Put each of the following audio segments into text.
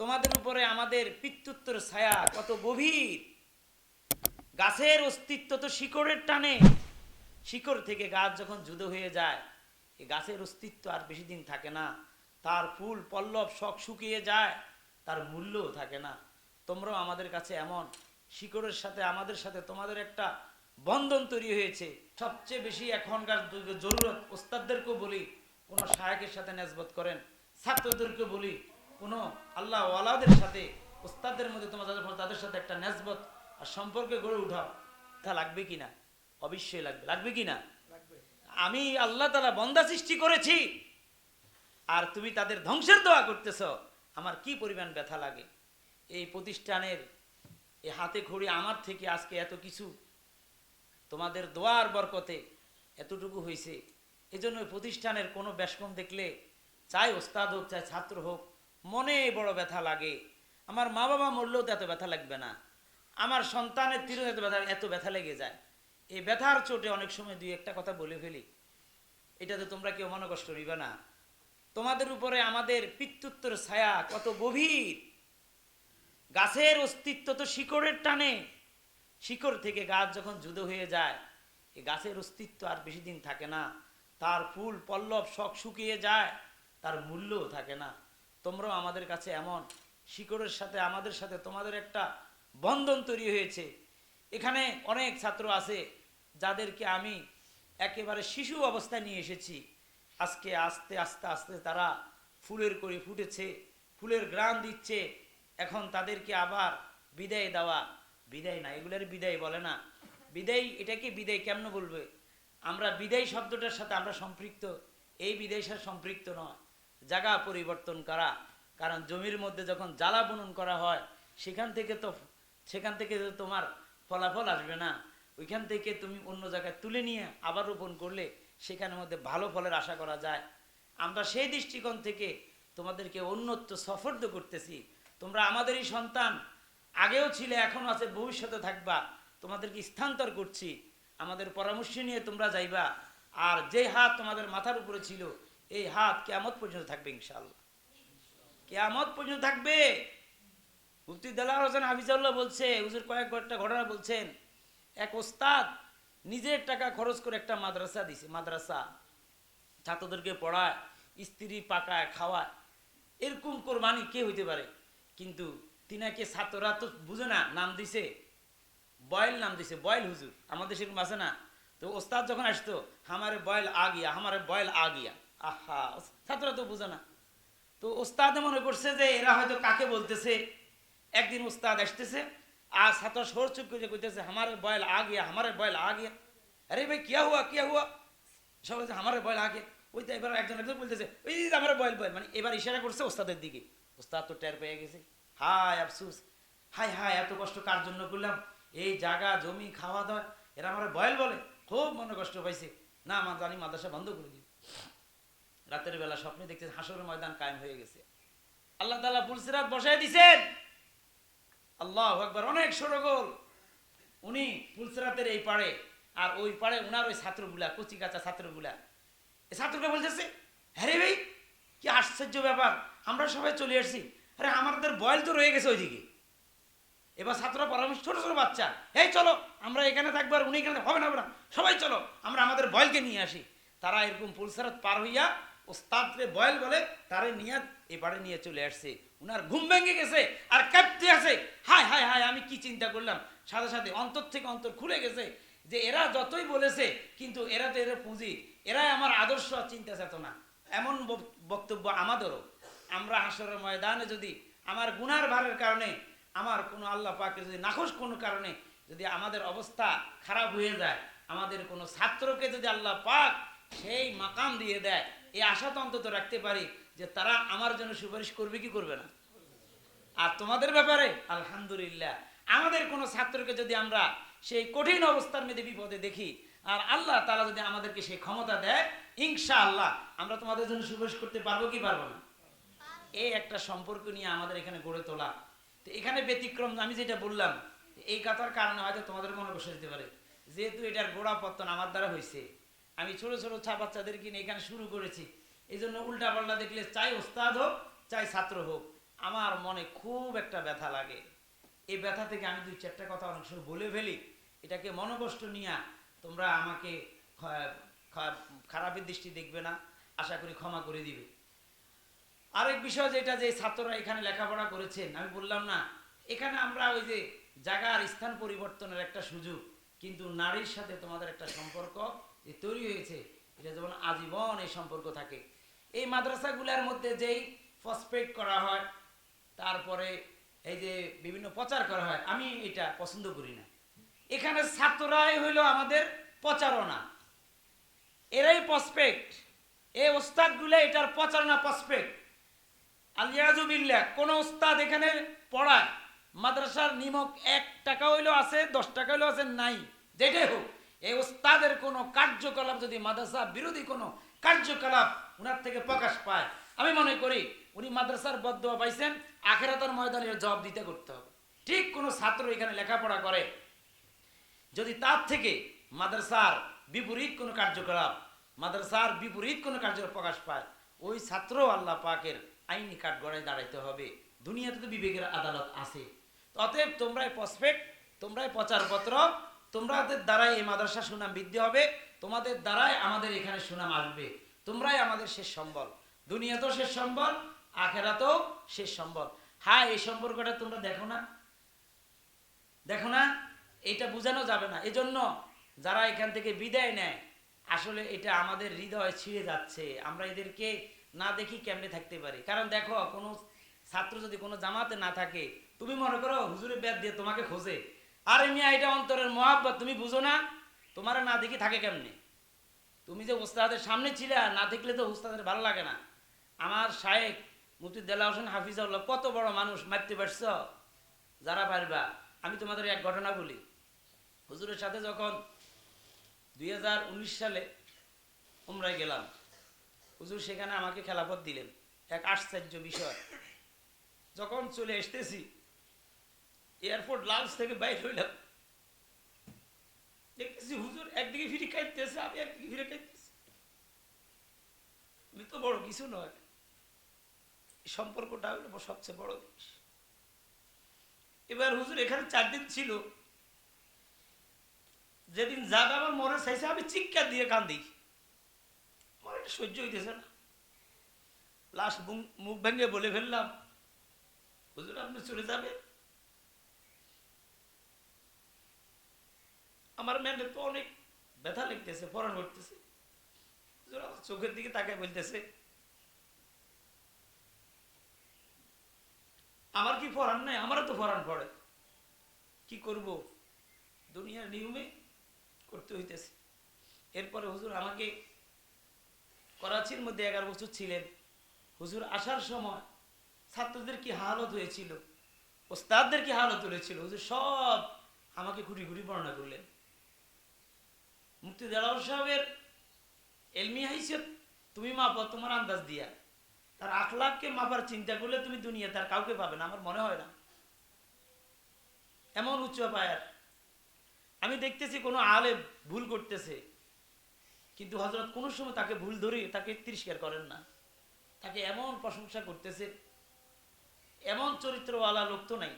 তোমাদের উপরে আমাদের পিতৃত্বর ছায়া কত গভীর। গাছের অস্তিত্ব তো শিকড়ের টানে। শিকড় থেকে গাছ যখন জুদো হয়ে যায়, এই গাছের অস্তিত্ব আর বেশি দিন থাকে না। তার ফুল পল্লব শখ শুকিয়ে যায়, তার মূল্যও থাকে না। তোমরাও আমাদের কাছে এমন। শিকড়ের সাথে, আমাদের সাথে তোমাদের একটা বন্ধন তৈরি হয়েছে। সবচেয়ে বেশি এখনকার জরুরত। ওস্তাদদেরকেও বলি, কোনো সাহেকের সাথে নেসবত করেন ছাত্রদেরকে বলি কোনো আল্লাহ ওয়ালাদের সাথে ওস্তাদের মধ্যে তোমার তাদের সাথে একটা নেসবত আর সম্পর্কে গড়ে উঠাও তা লাগবে কি না? অবশ্যই লাগবে। লাগবে কি না? আমি আল্লাহ তালা বন্দা সৃষ্টি করেছি আর তুমি তাদের ধ্বংসের দোয়া করতেছ আমার কি পরিমাণ ব্যথা লাগে? এই প্রতিষ্ঠানের এই হাতে খড়ি আমার থেকে আজকে এত কিছু তোমাদের দোয়ার বরকতে এতটুকু হয়েছে এজন্য প্রতিষ্ঠানের কোনো ব্যাসকম দেখলে চাই ওস্তাদ হোক চাই ছাত্র হোক মনে বড় ব্যথা লাগে। আমার মা বাবা মরলেও তো এত ব্যথা লাগবে না। আমার সন্তানের তীরে এত ব্যথা এত ব্যথা লেগে যায়। এই ব্যথার চোটে অনেক সময় দুই একটা কথা বলে ফেলি। এটাতে তোমরা কেউ মনে কষ্ট নিবে না। তোমাদের উপরে আমাদের পিতৃত্বর ছায়া কত গভীর। গাছের অস্তিত্ব তো শিকড়ের টানে। শিকড় থেকে গাছ যখন জুদো হয়ে যায়, এই গাছের অস্তিত্ব আর বেশি দিন থাকে না। তার ফুল, পল্লব শখ শুকিয়ে যায়, তার মূল্যও থাকে না। তোমরাও আমাদের কাছে এমন শিকড়ের সাথে, আমাদের সাথে তোমাদের একটা বন্ধন তৈরি হয়েছে। এখানে অনেক ছাত্র আছে যাদেরকে আমি একেবারে শিশু অবস্থায় নিয়ে এসেছি। আজকে আস্তে আস্তে আস্তে তারা ফুলের করে ফুটেছে, ফুলের গ্রাম দিচ্ছে। এখন তাদেরকে আবার বিদায় দেওয়া, বিদায় না, এগুলোর বিদায় বলে না। বিদায়, এটাকে বিদায় কেমন বলবে? আমরা বিদায় শব্দটার সাথে আমরা সম্পৃক্ত, এই বিদায় সম্পৃক্ত নয়। জায়গা পরিবর্তন করা। কারণ জমির মধ্যে যখন জ্বালা বুনন করা হয়, সেখান থেকে তো, সেখান থেকে তোমার ফলাফল আসবে না। ওইখান থেকে তুমি অন্য জায়গায় তুলে নিয়ে আবার রোপণ করলে সেখানের মধ্যে ভালো ফলের আশা করা যায়। আমরা সেই দৃষ্টিকোণ থেকে তোমাদেরকে অন্যত্ব সফর্দ করতেছি। তোমরা আমাদেরই সন্তান, আগেও ছিলে, এখনও আছে, ভবিষ্যতে থাকবা। তোমাদেরকে স্থানান্তর করছি। আমাদের পরামর্শ নিয়ে তোমরা যাইবা। আর যে হাত তোমাদের মাথার উপরে ছিল এই হাত কেয়ামত পর্যন্ত থাকবে ইনশাল্লাহ কেয়ামত পর্যন্ত থাকবে। মুফতি দেলার হোসেন হাফিজাউল্লাহ বলছে, হুজুর কয়েক একটা ঘটনা বলছেন, এক ওস্তাদ নিজের টাকা খরচ করে একটা মাদ্রাসা দিছে, মাদ্রাসা। ছাত্রদেরকে পড়ায়, স্ত্রী পাকায়, খাওয়ায়। এরকম কোরবানি কে হইতে পারে? কিন্তু তিনাকে ছাত্ররা তো বুঝে না, নাম দিছে। বয়েল নাম দিছে, বয়েল হুজুর। আমাদের সেরকম আছে না? তো ওস্তাদ যখন আসতো, হামারে বয়েল আ গিয়া হামারে বয়েল আ গিয়া আহা, ছাত্ররা তো বুঝে না। তো ওস্তাদ মনে করছে যে এরা হয়তো কাকে বলতেছে? একদিন ওস্তাদ আসতেছে, আর ছাত্র সর চুপ করে কইতেছে হামারে বয়েল আ গিয়া হামারে বয়েল আ গিয়া। আরে ভাই, কিয়া হুয়া কিয়া হুয়া? সবাই হামারে বয়েল আগে ওই তো এবার একজন একজন বলতেছে, ওই আমার বয়েল বয়েল। মানে এবার ইশারা করছে ওস্তাদের দিকে। ওস্তাদ তো টের পেয়ে গেছে। হায় আফসুস, হায় হায়, এত কষ্ট কার জন্য করলাম? এই জায়গা, জমি খাওয়া দাওয়া এরা আমার বয়েল বলে? খুব মনে কষ্ট পাইছে। না আমার জানি মাদ্রাসা বন্ধ করে দিই রাতের বেলা স্বপ্নে দেখতে হাসরের ময়দান কায়েম হয়ে গেছে। আল্লাহ তালা পুলসিরাত বসাই দিছেন। আল্লাহ একবার অনেক সরগোল উনি পুলসিরাতের এই পাড়ে, আর ওই পাড়ে উনার ওই ছাত্রগুলা, কচি কাঁচা ছাত্রগুলা। এই ছাত্রকে বলতেছে হ্যাঁ ভাই, কি আশ্চর্য ব্যাপার, আমরা সবাই চলে আসছি। আরে আমাদের বয়ল তো রয়ে গেছে ওইদিকে। এবার ছাত্ররা পরামর্শ ছোট ছোট বাচ্চা, এই চলো, আমরা এখানে থাকব আর উনি এখানে হবে না, হবে সবাই চলো, আমরা আমাদের বয়লকে নিয়ে আসি। তারা এরকম পুলসারাত পার হইয়া ওস্তাদরে বয়ল বলে, তারে নিয়ে এবারে নিয়ে চলে আসছে। উনার ঘুম ভেঙে গেছে আর কাঁপতে আছে। হায় হায় হায়, আমি কি চিন্তা করলাম? সাথে সাথে অন্তর থেকে অন্তর খুলে গেছে যে এরা যতই বলেছে, কিন্তু এরা তো এরা পুঁজি। এরাই আমার আদর্শ চিন্তা চেতনা। এমন বক- বক্তব্য আমাদেরও। আমরা হাসরের ময়দানে যদি আমার গুনার ভারের কারণে, আমার কোনো আল্লাহ পাকে যদি নাখোশ কোনো কারণে যদি আমাদের অবস্থা খারাপ হয়ে যায়, আমাদের কোনো ছাত্রকে যদি আল্লাহ পাক সেই মাকাম দিয়ে দেয় এই আশা তো অন্তত রাখতে পারি যে তারা আমার জন্য সুপারিশ করবে কি করবে না। আর তোমাদের ব্যাপারে, আলহামদুলিল্লাহ, আমাদের কোনো ছাত্রকে যদি আমরা সেই কঠিন অবস্থার মধ্যে বিপদে দেখি, আর আল্লাহ তারা যদি আমাদেরকে সেই ক্ষমতা দেয় ইনশা আল্লাহ আমরা তোমাদের জন্য সুপারিশ করতে পারব কি পারব না? এই একটা সম্পর্ক নিয়ে আমাদের এখানে গড়ে তোলা। তো এখানে ব্যতিক্রম, আমি যেটা বললাম, এই কথার কারণে হয়তো তোমাদের মনে বসে যেতে পারে। যেহেতু এটার গোড়া পত্তন আমার দ্বারা হয়েছে আমি ছোট ছোট ছা বাচ্চাদেরকে নিয়ে এখানে শুরু করেছি। এই জন্য উল্টা পাল্টা দেখলে চাই ওস্তাদ হোক, চাই ছাত্র হোক। আমার মনে খুব একটা ব্যথা লাগে। এই ব্যথা থেকে আমি দুই চারটা কথা অনেক সময় বলে ফেলি। এটাকে মনোকষ্ট নিয়ে তোমরা আমাকে খারাপের দৃষ্টি দেখবে না, আশা করি ক্ষমা করে দিবে। আরেক বিষয় যেটা যে ছাত্ররা এখানে লেখাপড়া করেছেন, আমি বললাম না, এখানে আমরা ওই যে জায়গার স্থান পরিবর্তনের একটা সুযোগ, কিন্তু নারীর সাথে তোমাদের একটা সম্পর্ক যে তৈরি হয়েছে, এটা যেমন আজীবন এই সম্পর্ক থাকে। এই মাদ্রাসাগুলোর মধ্যে যেই ফসপেট করা হয়, তারপরে এই যে বিভিন্ন প্রচার করা হয়, আমি এটা পছন্দ করি না। এখানে ছাত্ররাই হইল আমাদের প্রচারণা। এরাই প্রসপেক্ট এই ওস্তাদগুলো এটার প্রচারণা প্রসপেক্ট আলিয়াজুবিল্লা কোন ওস্তাদ এখানে পড়ায়, মাদ্রাসার নিমক এক টাকা হইলেও আছে, দশ টাকা হইলেও আছে, নাই। যেটাই হোক। এই ওস্তাদের কোনো কার্যকলাপ যদি মাদ্রাসা বিরোধী কোনো কার্যকলাপ উনার থেকে প্রকাশ পায়, আমি মনে করি উনি মাদ্রাসার বদয়া পাইছেন, আখেরাতার ময়দানের জবাব দিতে করতে হবে। ঠিক কোনো ছাত্র এখানে লেখাপড়া করে, যদি তার থেকে মাদ্রাসার বিপরীত কোনো কার্যকলাপ, মাদ্রাসার বিপরীত কোনো কার্যকলাপ প্রকাশ পায়, ওই ছাত্র আল্লাহ পাকের আইনি কাঠগড়ায় দাঁড়াইতে হবে। দুনিয়াতে তো বিবেকের আদালত আছে। অতএব তোমরাই প্রসপেক্ট তোমরাই প্রচারপত্র তোমাদের দ্বারাই এই মাদ্রাসা সুনাম বৃদ্ধি হবে, তোমাদের দ্বারাই আমাদের এখানে সুনাম আসবে। তোমরাই আমাদের শেষ সম্বল। দুনিয়াতেও শেষ সম্বল, আখেরাতেও শেষ সম্বল। হ্যাঁ এই সম্পর্কটা তোমরা দেখো না? দেখো না? এটা বোঝানো যাবে না। এজন্য যারা এখান থেকে বিদায় নেয়, আসলে এটা আমাদের হৃদয় ছিঁড়ে যাচ্ছে। আমরা এদেরকে না দেখি কেমনে থাকতে পারি? কারণ দেখো, কোনো ছাত্র যদি কোনো জামাতে না থাকে, তুমি মনে করো হুজুরের ব্যাদ দিয়ে তোমাকে খোঁজে। আরে মিয়া, এটা অন্তরের মহাব্বত, তুমি বুঝো না? তোমার না দেখি থাকে কেমনে? তুমি যে উস্তাদের সামনে ছিলে, না দেখলে তো উস্তাদের ভালো লাগে না। আমার শায়েক মুফতি দেলা হোসেন হাফিজাউল্লাহ, কত বড় মানুষ, মারতে পারছ? যারা পারবা, আমি তোমাদের এক ঘটনা বলি। হুজুরের সাথে যখন দুই হাজার উনিশ সালে উমরায় গেলাম, হুজুর সেখানে আমাকে খেলাপথ দিলেন। এক আশ্চর্য বিষয়। যখন চলে আসতেছি এয়ারপোর্ট লাউন্স থেকে বাইর হইলাম। দেখতেছি হুজুর একদিকে ফিরে খাইতেছে আমি একদিকে ফিরে খাইতেছি আমি তো বড় কিছু নয়। সম্পর্কটা হলো সবচেয়ে বড় জিনিস। এবার হুজুর এখানে চার দিন ছিল। যেদিন যাবে আমার মনে চাইছে, আমি চিৎকার দিয়ে কান্দি। আমার সহ্য হইতেছে না। লাস্ট মুখ ভেঙে বলে ফেললাম। হুজুর, আপনি চলে যাবে আমার ম্যান্ডে তো অনেক ব্যথা লিখতেছে পড়ান করতেছে। চোখের দিকে তাকায় বলতেছে। আমার কি ফরান নাই? আমারও তো ফরান পড়ে। কি করব? দুনিয়ার নিয়মে করতে হইতেছে। এরপরে হুজুর আমাকে করাচির মধ্যে এগারো বছর ছিলেন। হুজুর আসার সময় ছাত্রদের কি হালত হয়েছিল? ওস্তাদদের কি হালত হয়েছিল? হুজুর সব আমাকে খুঁটি খুঁটি বর্ণনা করলেন। মুক্তি দেলাওয়ার সাহেবের এলমি হাইসিয়ত তুমি মাপো, তোমার আন্দাজ দিয়া। তার আখলাখকে মাপার চিন্তা করলে তুমি দুনিয়া তার কাউকে পাবে না, আমার মনে হয় না। এমন উচ্চ পায়ার। আমি দেখতেছি কোনো আলে ভুল করতেছে, কিন্তু হজরত কোনো সময় তাকে ভুল ধরে তাকে তিরস্কার করেন না। তাকে এমন প্রশংসা করতেছে, এমন চরিত্রওয়ালা লোক তো নাই।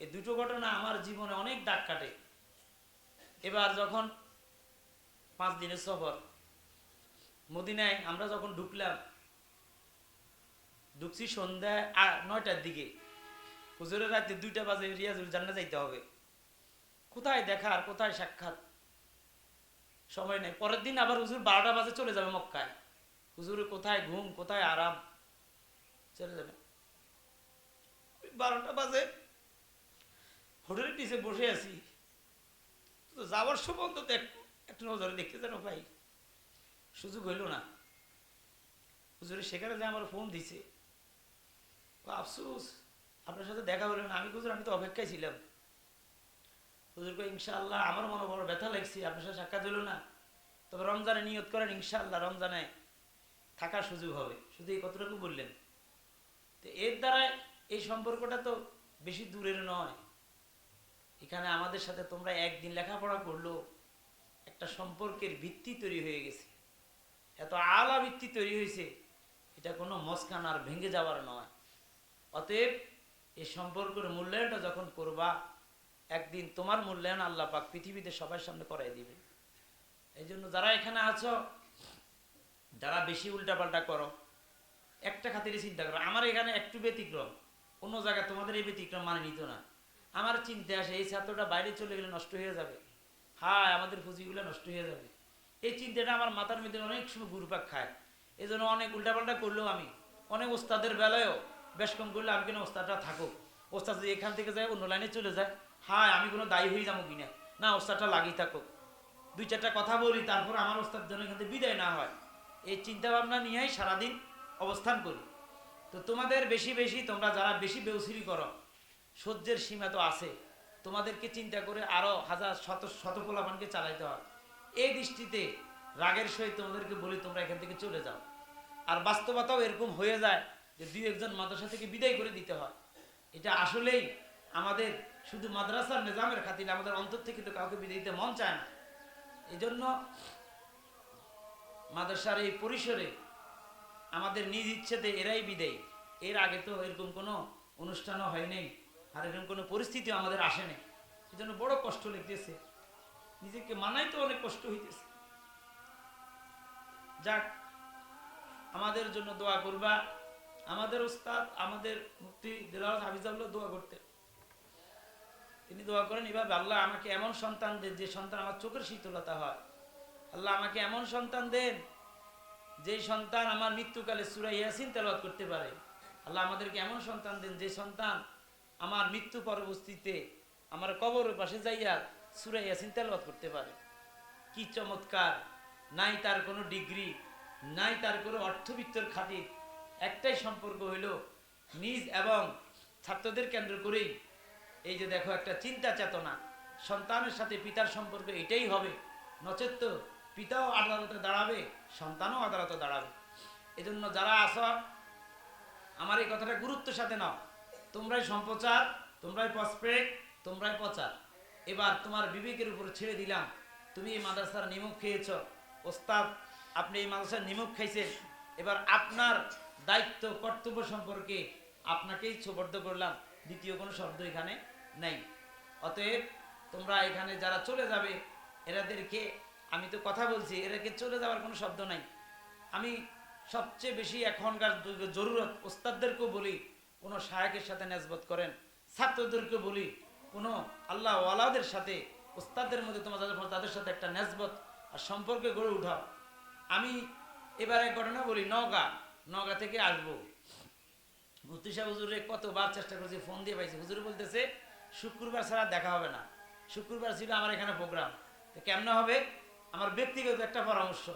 এই দুটো ঘটনা আমার জীবনে অনেক দাগ কাটে। এবার যখন পাঁচ দিনের সফর। মদিনায় আমরা যখন ঢুকলাম, ঢুকছি সন্ধ্যায় আ- নয়টার দিকে। হুজুরের রাতে দুইটা বাজে রিয়াজুল জান্না যাইতে হবে। কোথায় দেখা আর কোথায় সাক্ষাৎ? সময় নেই। পরের দিন আবার হুজুর বারোটা বাজে চলে যাবে মক্কায়। হুজুরের কোথায় ঘুম, কোথায় আরাম? চলে যাবে। বারোটা বাজে। হোটেলের নিচে বসে আছি। যাওয়ার সময় তো একটু একটু নজরে দেখতে যেন ভাই সুযোগ হইল না। হুজুরের সেখানে যে আমার ফোন দিছে। আফসোস, আপনার সাথে দেখা হলো না। আমি হুজুর, আমি তো অপেক্ষায় ছিলাম। হুজুর কই ইনশাআল্লাহ আমার মনে বড় ব্যথা লাগছে। আপনার সাথে সাক্ষাৎ হলো না। তবে রমজানে নিয়ত করেন, ইনশাআল্লাহ রমজানে থাকার সুযোগ হবে। শুধু এই কতটুকু বললেন। তো এর দ্বারা এই সম্পর্কটা তো বেশি দূরের নয়। এখানে আমাদের সাথে তোমরা একদিন লেখাপড়া করল। একটা সম্পর্কের ভিত্তি তৈরি হয়ে গেছে। এত আলা ভিত্তি তৈরি হয়েছে, এটা কোনো মস্কান আর ভেঙে যাওয়ার নয়। অতএব এই সম্পর্কের মূল্যায়নটা যখন করবা, একদিন তোমার মূল্যায়ন আল্লাহ পাক পৃথিবীতে সবার সামনে করাই দিবে। এই জন্য যারা এখানে আছো, যারা বেশি উল্টাপাল্টা করো, একটা খাতিরে চিন্তা করো, আমার এখানে একটু ব্যতিক্রম, অন্য জায়গায় তোমাদের এই ব্যতিক্রম মানে নিত না। আমার চিন্তা আসে, এই ছাত্রটা বাইরে চলে গেলে নষ্ট হয়ে যাবে। হায়, আমাদের পুঁজিগুলো নষ্ট হয়ে যাবে। এই চিন্তাটা আমার মাথার মধ্যে অনেক সময় ঘুরপাক খায়। এই জন্য অনেক উল্টাপাল্টা করলেও আমি, অনেক ওস্তাদের বেলায়ও বেশ কম করলে আমি কেন ওস্তাদটা থাকুক? ওস্তাদ যদি এখান থেকে যায়, অন্য লাইনে চলে যায়, হায়, আমি কোনো দায়ী হয়ে যাব কিনা? না, ওস্তাদটা লাগিয়ে থাকুক। দুই চারটা কথা বলি, তারপর আমার ওস্তাদ যেন এখান থেকে বিদায় না হয়। এই চিন্তা ভাবনা নিয়েই সারাদিন অবস্থান করি। তো তোমাদের বেশি বেশি, তোমরা যারা বেশি বেউসিরি করো, সহ্যের সীমা তো আছে। তোমাদেরকে চিন্তা করে আরও হাজার শত শত পোলাপানকে চালাইতে হয় এই দৃষ্টিতে রাগের সহিত তোমাদেরকে বলি, তোমরা এখান থেকে চলে যাও। আর বাস্তবতাও এরকম হয়ে যায় যে দুই একজন মাদ্রাসা থেকে বিদায় করে দিতে হয়। এটা আসলেই আমাদের শুধু মাদ্রাসার নিজামের খাতিরে আমাদের অন্তর থেকে তো কাউকে বিদায় দিতে মন চায় না। এই জন্য মাদ্রাসার এই পরিসরে আমাদের নিজ ইচ্ছেতে এরাই বিদায়ী। এর আগে তো এরকম কোনো অনুষ্ঠানও হয়নি আর এরকম কোনো পরিস্থিতি আমাদের আসেনি এই জন্য বড় কষ্ট লাগতেছে। নিজেকে মানাই তো অনেক কষ্ট হইতেছে। যাক, আমাদের জন্য দোয়া করবা। আমাদের উস্তাদ আমাদের মুক্তি দিলাল হাফিজাবুল্লাহ দোয়া করতে তিনি দোয়া করেন, এভাবে আল্লাহ আমাকে এমন সন্তান দেন, যে সন্তান আমার চোখের শীতলতা হয়। আল্লাহ আমাকে এমন সন্তান দেন যে সন্তান আমার মৃত্যুকালে সুরা ইয়াসিন তেলাওয়াত করতে পারে। আল্লাহ আমাদেরকে এমন সন্তান দেন, যে সন্তান আমার মৃত্যু পরবর্তীতে আমার কবরের পাশে যাইয়া সুরা ইয়াসিন তেলাওয়াত করতে পারে। কি চমৎকার! নাই তার কোনো ডিগ্রি, নাই তার কোনো অর্থবিত্তর খাতির। একটাই সম্পর্ক হইল নিজ এবং ছাত্রদের কেন্দ্র করেই। এই যে দেখো, একটা চিন্তা চেতনা। সন্তানের সাথে পিতার সম্পর্ক এটাই হবে। নচেত পিতাও আদালতে দাঁড়াবে, সন্তানও আদালতে দাঁড়াবে। এজন্য যারা আসো আমার এই কথাটা গুরুত্বের সাথে নাও। তোমরাই সম্প্রচার, তোমরাই পসপ্রেক তোমরাই প্রচার। এবার তোমার বিবেকের উপর ছেড়ে দিলাম। তুমি এই মাদ্রাসার নিমুখ খেয়েছ। ওস্তাদ, আপনি এই মাদ্রাসার নিমুখ খাইছেন। এবার আপনার দায়িত্ব, কর্তব্য সম্পর্কে আপনাকেই সুবর্দ করলাম। দ্বিতীয় কোনো শব্দ এখানে নেই। অতএব তোমরা এখানে যারা চলে যাবে, এরাদেরকে, আমি তো কথা বলছি এরাকে চলে যাওয়ার কোনো শব্দ নাই। আমি সবচেয়ে বেশি এখনকার জরুরত ওস্তাদদেরকেও বলি কোনো সাহেকের সাথে নেসবত করেন। ছাত্রদেরকে বলি, কোনো আল্লাহ ওয়ালাদের সাথে ওস্তাদের মধ্যে তোমার তাদের সাথে একটা নেসবত আর সম্পর্কে গড়ে উঠাও। আমি এবারে ঘটনা বলি নগা নগা থেকে আসব। মুফতি সাহেব হুজুরে কতবার চেষ্টা করেছি, ফোন দিয়ে পাইছি। হুজুর বলতেছে, শুক্রবার ছাড়া দেখা হবে না। শুক্রবার ছিল আমার এখানে প্রোগ্রাম। তো কেমন হবে? আমার ব্যক্তিগত একটা পরামর্শ।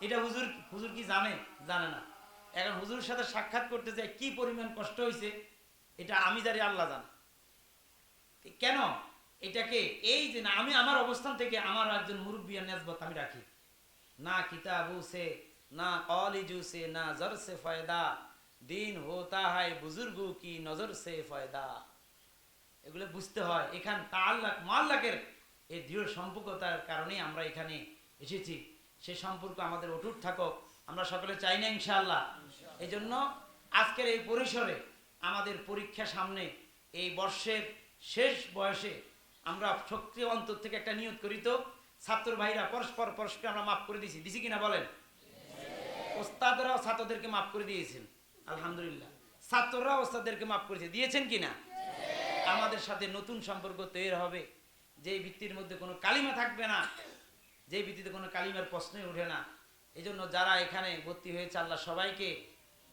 এটা হুজুর হুজুর কি জানে? জানে না। এখন হুজুরের সাথে সাক্ষাৎ করতে যাই কি পরিমাণ কষ্ট হয়েছে এটা আমি জানি, আল্লাহ জানে। কেন? এটাকে এই যে না, আমি আমার অবস্থান থেকে আমার একজন মুরব্বিয়া নেজবত আমি রাখি। না কিতাবু সে, না কলিজু সে, না জর সে ফয়দা। দিন হোতা হয় বুজুর্গু কি নজর সে ফয়দা। এগুলো বুঝতে হয়। এখান তাল্লাক মাল্লাকের এই দৃঢ় সম্পর্কতার কারণেই আমরা এখানে এসেছি। সে সম্পর্ক আমাদের অটুট থাকুক। আমরা সকলে চাই না, ইনশাআল্লাহ। এই জন্য আজকের এই পরিসরে আমাদের পরীক্ষা সামনে এই বর্ষের শেষ বয়সে আমরা সক্রিয় অন্তর থেকে একটা নিয়োগ করি তো, ছাত্র ভাইরা পরস্পর পরস্পর আমরা মাফ করে দিয়েছি। দিছি কিনা বলেন? ওস্তাদরাও ছাত্রদেরকে মাফ করে দিয়েছেন, আলহামদুলিল্লাহ। ছাত্ররা ওস্তাদদেরকে মাফ করেছে। দিয়েছেন কিনা? আমাদের সাথে নতুন সম্পর্ক তৈরি হবে। যেই ভিত্তির মধ্যে কোনো কালিমা থাকবে না, যেই ভিত্তিতে কোনো কালিমার প্রশ্নই ওঠে না। এই জন্য যারা এখানে ভর্তি হয়েছে, আল্লাহ সবাইকে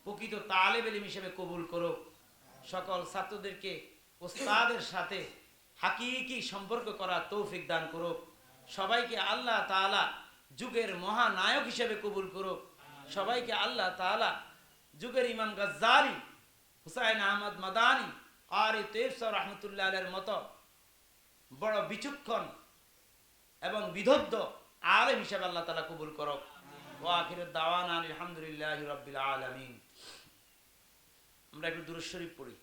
প্রকৃত তালেব এলিম হিসেবে কবুল করুক। সকল ছাত্রদেরকে ওস্তাদের সাথে হাকিকি সম্পর্ক করা তৌফিক দান করুক। সবাইকে আল্লাহ তাআলা যুগের মহানায়ক হিসেবে কবুল করুক। সবাইকে আল্লাহ তাআলা যুগের ইমাম গাজ্জালি, হুসাইন আহমদ মাদানি, আর তেফসর রহমতুল্লাহ আলের মতো বড় বিচক্ষণ এবং বিদগ্ধ আলেম হিসেবে আল্লাহ তালা কবুল করক। ও আখির দাওয়ান আলহামদুলিল্লাহ রবিল আলমিন। আমরা একটু দূরেশ্বরী পড়ি।